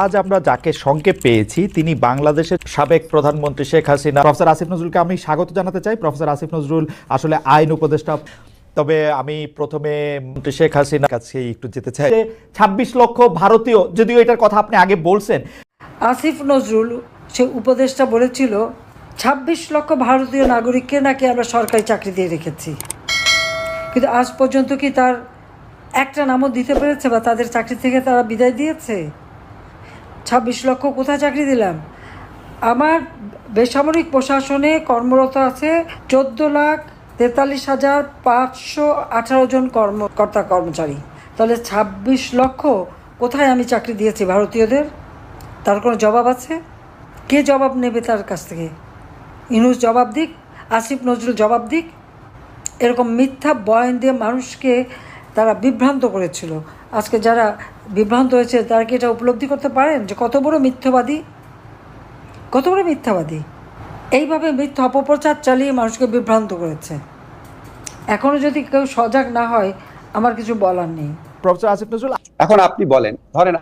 আজ আমরা যাকে সঙ্গে পেয়েছি, তিনি বাংলাদেশের সাবেক প্রধানমন্ত্রী শেখ হাসিনা। প্রফেসর আসিফ নজরুলকে আমি স্বাগত জানাতে চাই। প্রফেসর আসিফ নজরুল আসলে আইন উপদেষ্টা। তবে আমি প্রথমে শেখ হাসিনার কাছে একটু যেতে চাই। ছাব্বিশ লক্ষ ভারতীয়, যদিও এটার কথা আপনি আগে বলছেন। আসিফ নজরুল সে উপদেষ্টা বলেছিল, ছাব্বিশ লক্ষ ভারতীয় নাগরিককে নাকি আমরা সরকারি চাকরি দিয়ে রেখেছি। কিন্তু আজ পর্যন্ত কি তার একটা নামও দিতে পেরেছে বা তাদের চাকরি থেকে তারা বিদায় দিয়েছে? ছাব্বিশ লক্ষ কোথায় চাকরি দিলাম? আমার বেসামরিক প্রশাসনে কর্মরত আছে চোদ্দ লাখ তেতাল্লিশ হাজার পাঁচশো আঠারো জন কর্মকর্তা কর্মচারী। তাহলে ছাব্বিশ লক্ষ কোথায় আমি চাকরি দিয়েছি ভারতীয়দের? তার কোনো জবাব আছে? কে জবাব নেবে তার কাছ থেকে? ইনুস জবাব দিক, আসিফ নজরুল জবাব দিক। এরকম মিথ্যা বয়ান দিয়ে মানুষকে তারা বিভ্রান্ত করেছিল। আজকে যারা বিভ্রান্ত হয়েছে তারা কি এটা উপলব্ধি করতে পারেন যে কত বড় মিথ্যাবাদী? কত বড় মিথ্যাবাদী? এইভাবে মিথ্যা অপপ্রচার চালিয়ে মানুষকে বিভ্রান্ত করেছে। এখনও যদি কেউ সজাগ না হয় আমার কিছু বলার নেই। প্রফেসর আসিফ নজরুল এখন আপনি বলেন ধরেন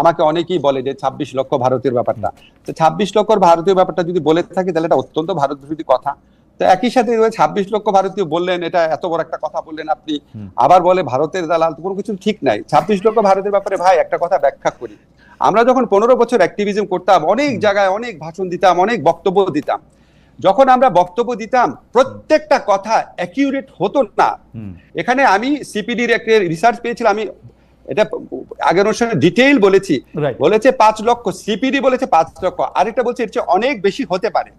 আমাকে অনেকেই বলে যে ছাব্বিশ লক্ষ ভারতীয় ব্যাপারটা। তো ছাব্বিশ লক্ষ ভারতীয় ব্যাপারটা যদি বলে থাকি তাহলে এটা অত্যন্ত ভারত বিরোধী কথা। তো একই সাথে ছাব্বিশ লক্ষ ভারতীয় বললেন এটা এত বড় একটা কথা বললেন আপনি। আবার বলে ভারতের দালাল কোনো কিছু ঠিক নাই। ছাব্বিশ লক্ষ ভারতের ব্যাপারে ভাই একটা কথা ব্যাখ্যা করি। আমরা যখন পনেরো বছর অ্যাক্টিভিজম করতাম অনেক জায়গায় অনেক ভাষণ দিতাম অনেক বক্তব্য দিতাম। যখন আমরা বক্তব্য দিতাম প্রত্যেকটা কথা অ্যাকিউরেট হতো না। এখানে আমি সিপিডির একটা রিসার্চ পেয়েছিলাম আমি এটা আগের অনুষ্ঠানে ডিটেইল বলেছি। বলেছে পাঁচ লক্ষ সিপিডি বলেছে পাঁচ লক্ষ আর আরেকটা বলছে এর চেয়ে অনেক বেশি হতে পারে।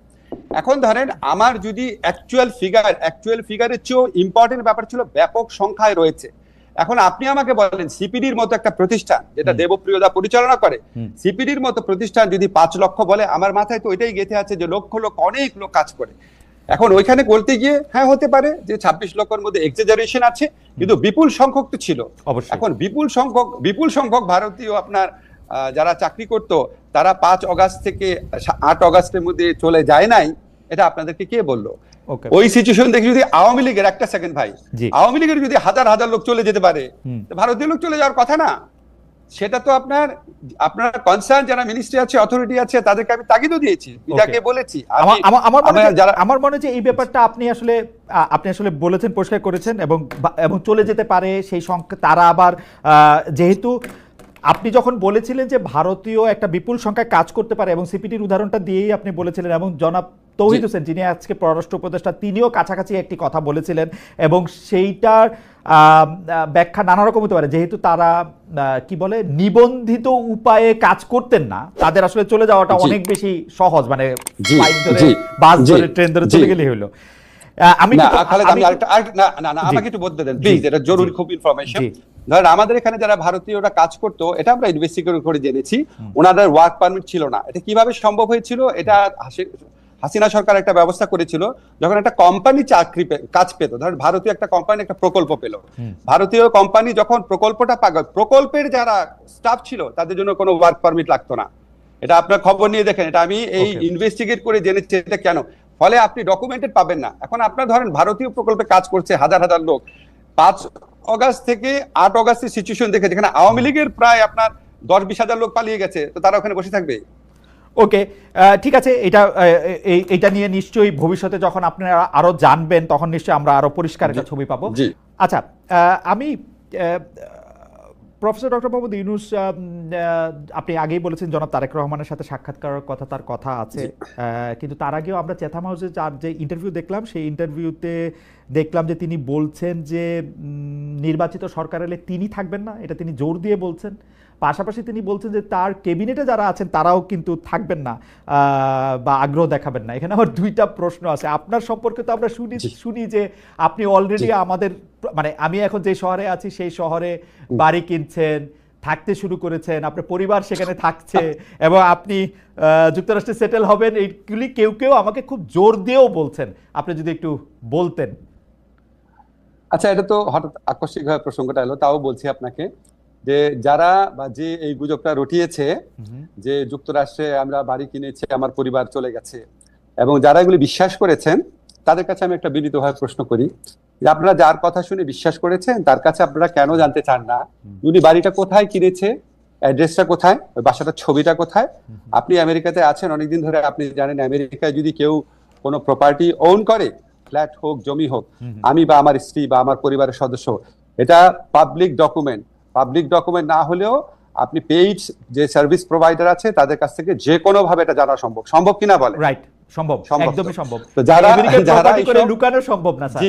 এখন ধরেন আমার যদি অ্যাকচুয়াল ফিগার অ্যাকচুয়াল ফিগারের চেয়েও ইম্পর্টেন্ট ব্যাপার ছিল ব্যাপক সংখ্যায় রয়েছে। এখন আপনি আমাকে বলেন সিপিডির মতো একটা প্রতিষ্ঠান যেটা দেবপ্রিয়দা পরিচালনা করে সিপিডির মতো প্রতিষ্ঠান যদি পাঁচ লক্ষ বলে আমার মাথায় তো ওইটাই গেঁথে আছে যে লক্ষ লোক অনেক লোক কাজ করে। এখন ওইখানে বলতে গিয়ে হ্যাঁ হতে পারে যে ছাব্বিশ লক্ষের মধ্যে এক্সেজারেশন আছে কিন্তু বিপুল সংখ্যক তো ছিল। অবশ্যই। এখন বিপুল সংখ্যক বিপুল সংখ্যক ভারতীয় আপনার যারা চাকরি করত তারা পাঁচ অগাস্ট থেকে আট অগাস্টের মধ্যে চলে যায় নাই এটা আপনাদেরকে কে বলল? ওই সিচুয়েশন দেখে যদি আওয়ামী লীগের একটা সেকেন্ড ভাই আওয়ামী লীগের যদি হাজার হাজার লোক চলে যেতে পারে ভারতীয় লোক চলে যাওয়ার কথা না। সেটা তো আপনার আপনার কনসার্ন যারা মিনিস্ট্রি আছে অথরিটি আছে তাদেরকে আমি তাগিদও দিয়েছি যাকে বলেছি। আমার মনে আমরা হয় যারা আমার মনে হয় যে এই ব্যাপারটা আপনি আসলে আপনি আসলে বলেছেন পরিষ্কার করেছেন এবং এবং চলে যেতে পারে সেই সংখ্যা তারা আবার যেহেতু আপনি যখন বলেছিলেন যে ভারতীয় একটা বিপুল সংখ্যায় কাজ করতে পারে এবং সিপিটির উদাহরণটা দিয়েই আপনি বলেছিলেন এবং জনাব তৌহিদ হোসেন যিনি আজকে পররাষ্ট্র উপদেষ্টা তিনিও কাছাকাছি একটি কথা বলেছিলেন এবং সেইটার ব্যাখ্যা নানা রকম হতে পারে যেহেতু তারা কি বলে নিবন্ধিত উপায়ে কাজ করতেন না তাদের আসলে চলে যাওয়াটা অনেক বেশি সহজ মানে ফ্লাইট ধরে বাস ধরে ট্রেন ধরে। চলে গেলেই হলো আমি না। আমাকে একটু বলতে দেন প্লিজ এটা জরুরি। খুব ইনফরমেশন। ধরেন আমাদের এখানে যারা ভারতীয়রা কাজ করতো এটা আমরা ইনভেস্টিগেট করে জেনেছি ওনাদের ওয়ার্ক পারমিট ছিল না। এটা কীভাবে সম্ভব হয়েছিল? এটা হাসিনা সরকার একটা ব্যবস্থা করেছিল যখন একটা কোম্পানি চাকরি কাজ পেত। ধরেন ভারতীয় একটা কোম্পানি একটা প্রকল্প পেল। ভারতীয় কোম্পানি যখন প্রকল্পটা পাগল প্রকল্পের যারা স্টাফ ছিল তাদের জন্য কোনো ওয়ার্ক পারমিট লাগতো না। এটা আপনার খবর নিয়ে দেখেন এটা আমি এই ইনভেস্টিগেট করে জেনেছি এটা কেন? ফলে আপনি ডকুমেন্টেড পাবেন না। এখন আপনার ধরেন ভারতীয় প্রকল্পে কাজ করছে হাজার হাজার লোক। পাঁচ অগাস্ট থেকে আট অগাস্টের সিচুয়েশন দেখে যেখানে আওয়ামী লীগের প্রায় আপনার দশ বিশ হাজার লোক পালিয়ে গেছে তো তারা ওখানে বসে থাকবে? ওকে ঠিক আছে এটা এটা নিয়ে নিশ্চয়ই ভবিষ্যতে যখন আপনারা আরও জানবেন তখন নিশ্চয়ই আমরা আরও পরিষ্কার একটা ছবি পাবো। আচ্ছা আহ, আমি প্রফেসর ডক্টর মোহাম্মদ ইউনুস আপনি আগেই বলেছেন জনাব তারেক রহমানের সাথে সাক্ষাৎ করার কথা তার কথা আছে। কিন্তু তার আগেও আমরা চেথাম হাউসে যার যে ইন্টারভিউ দেখলাম সেই ইন্টারভিউতে দেখলাম যে তিনি বলছেন যে নির্বাচিত সরকার এলে তিনি থাকবেন না এটা তিনি জোর দিয়ে বলছেন। পাশাপাশি তিনি বলছেন যে তার ক্যাবিনেটে যারা আছেন তারাও কিন্তু থাকবেন না বা আগ্রহ দেখাবেন না। এখানে আমার দুইটা প্রশ্ন আছে। আপনার সম্পর্কে তো আমরা শুনি শুনি যে আপনি অলরেডি আমাদের মানে আমি এখন যে শহরে আছি সেই শহরে বাড়ি কিনছেন থাকতে শুরু করেছেন আপনার পরিবার সেখানে থাকছে এবং আপনি যুক্তরাষ্ট্রে সেটেল হবেন এইগুলি কেউ কেউ আমাকে খুব জোর দিয়েও বলছেন। আপনি যদি একটু বলতেন। আচ্ছা এটা তো হঠাৎ আকস্মিক ভাবে প্রসঙ্গটা এলো তাও বলছি আপনাকে। যে যারা বা যে এই গুজবটা রটিয়েছে যে যুক্তরাষ্ট্রে আমরা বাড়ি কিনেছি আমার পরিবার চলে গেছে এবং যারা এগুলি বিশ্বাস করেছেন তাদের কাছে আমি একটা বিনীতভাবে প্রশ্ন করি। যে আপনারা যার কথা শুনে বিশ্বাস করেছেন তার কাছে আপনারা কেন জানতে চান না? উনি বাড়িটা কোথায় কিনেছে? অ্যাড্রেসটা কোথায়? ওই বাসাটার ছবিটা কোথায়? আপনি আমেরিকাতে আছেন অনেকদিন ধরে আপনি জানেন আমেরিকায় যদি কেউ কোনো প্রপার্টি ওন করে ফ্ল্যাট হোক জমি হোক আমি বা আমার স্ত্রী বা আমার পরিবারের সদস্য এটা পাবলিক ডকুমেন্ট পাবলিক ডকুমেন্ট না হলেও আপনি পেইড যে সার্ভিস প্রোভাইডার আছে তাদের কাছ থেকে যে কোনো ভাবে এটা জানা সম্ভব। সম্ভব কিনা বলে রাইট সম্ভব একদমই সম্ভব। তো যারা- যারা করে লুকানো সম্ভব না স্যার।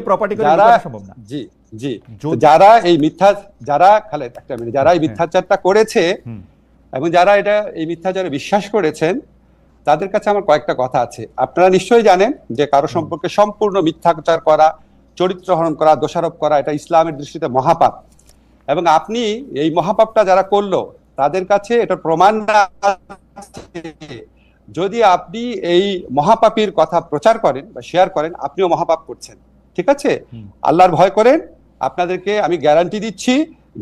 প্রপার্টি করে লুকানো সম্ভব না। জি জি। যারা এই মিথ্যা যারা খালেদ একটা মিনিট যারা এই মিথ্যাচারটা করেছে এবং যারা এটা এই মিথ্যাচারে বিশ্বাস করেছেন তাদের কাছে আমার কয়েকটা কথা আছে। আপনারা নিশ্চয়ই জানেন যে কারও সম্পর্কে সম্পূর্ণ মিথ্যাচার করা চরিত্র হরণ করা দোষারোপ করা এটা ইসলামের দৃষ্টিতে মহাপাপ। এবং আপনি এই মহাপাপটা যারা করল তাদের কাছে এটা প্রমাণ যদি আপনি এই মহাপাপীর কথা প্রচার করেন বা শেয়ার করেন আপনিও মহাপাপ করছেন। ঠিক আছে? আল্লাহর ভয় করেন। আপনাদেরকে আমি গ্যারান্টি দিচ্ছি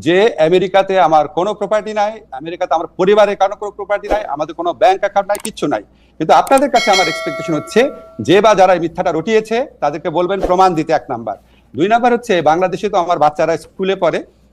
যে আমেরিকাতে আমার কোনো প্রপার্টি নাই আমেরিকাতে আমার পরিবারের কারও কোনো প্রপার্টি নাই আমাদের কোনো ব্যাংক অ্যাকাউন্ট নাই কিচ্ছু নাই। কিন্তু আপনাদের কাছে আমার এক্সপেকটেশন হচ্ছে যে বা যারা এই মিথ্যাটা রটিয়েছে তাদেরকে বলবেন প্রমাণ দিতে এক নাম্বার। দুই নাম্বার হচ্ছে বাংলাদেশে তো আমার বাচ্চারা স্কুলে পড়ে।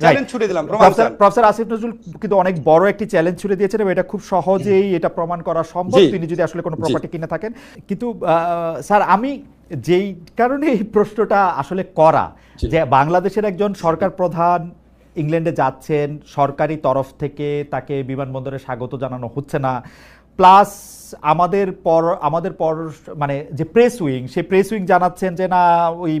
চ্যালেঞ্জ ছুড়ে দিলাম প্রফেসর প্রফেসর আসিফ নজরুল কিন্তু অনেক বড় একটি চ্যালেঞ্জ ছুড়ে দিয়েছেন এবং এটা খুব সহজেই এটা প্রমাণ করা সম্ভব। তিনি যদি আসলে কোনো প্রপার্টি কিনে থাকেন। কিন্তু স্যার আমি যেই কারণে এই প্রশ্নটা আসলে করা যে বাংলাদেশের একজন সরকার প্রধান ইংল্যান্ডে যাচ্ছেন সরকারি তরফ থেকে তাকে বিমানবন্দরে স্বাগত জানানো হচ্ছে না। প্লাস আমাদের পর আমাদের পর মানে যে প্রেস উইং সেই প্রেস উইং জানাচ্ছেন যে না ওই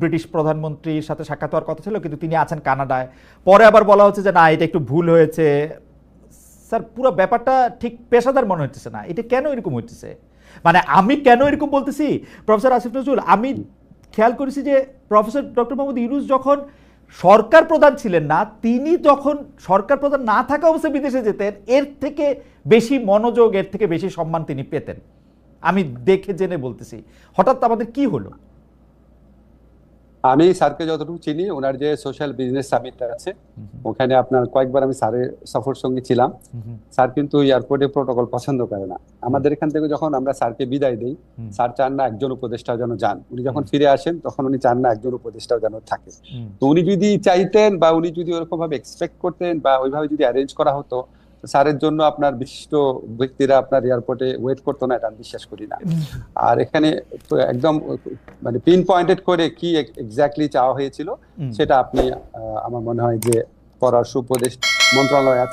ব্রিটিশ প্রধানমন্ত্রীর সাথে সাক্ষাৎ হওয়ার কথা ছিল, কিন্তু তিনি আছেন কানাডায়। পরে আবার বলা হচ্ছে যে, না, এটা একটু ভুল হয়েছে। স্যার, পুরো ব্যাপারটা ঠিক পেশাদার মনে হচ্ছে না। এটা কেন এরকম হচ্ছে মানে আমি কেন এরকম বলতেছি? প্রফেসর আসিফ নজরুল, আমি খেয়াল করেছি যে, প্রফেসর ডক্টর মোহাম্মদ ইউনুস যখন সরকার প্রধান ছিলেন না, তিনি যখন সরকার প্রধান না থাকা অবস্থায় বিদেশে যেতেন, এর থেকে বেশি মনোযোগ, এর থেকে বেশি সম্মান তিনি পেতেন। আমি দেখে জেনে বলতেছি। হঠাৎ আমাদের কি হলো? আমি স্যারকে যতটুকু চিনি ওনার যে সোশ্যাল বিজনেস সামিটটা আছে ওখানে আপনার কয়েকবার আমি স্যারের সফর সঙ্গী ছিলাম। স্যার কিন্তু এয়ারপোর্টে প্রোটোকল পছন্দ করে না। আমাদের এখান থেকে যখন আমরা স্যারকে বিদায় দিই স্যার চান না একজন উপদেষ্টাও যেন যান। উনি যখন ফিরে আসেন তখন উনি চান না একজন উপদেষ্টাও যেন থাকে। তো উনি যদি চাইতেন বা উনি যদি ওরকম ভাবে এক্সপেক্ট করতেন বা ওইভাবে যদি অ্যারেঞ্জ করা হতো স্যারের জন্য আপনার বিশিষ্ট ব্যক্তিরা আপনার এয়ারপোর্টে ওয়েট করতো না এটা আমি বিশ্বাস করি না। আর এখানে একদম মানে পিন পয়েন্টেড করে কি এক্স্যাক্টলি চাওয়া হয়েছিল সেটা আপনি আহ, আমার মনে হয় যে পড়ার সুপদেশ মন্ত্রণালয় আছে।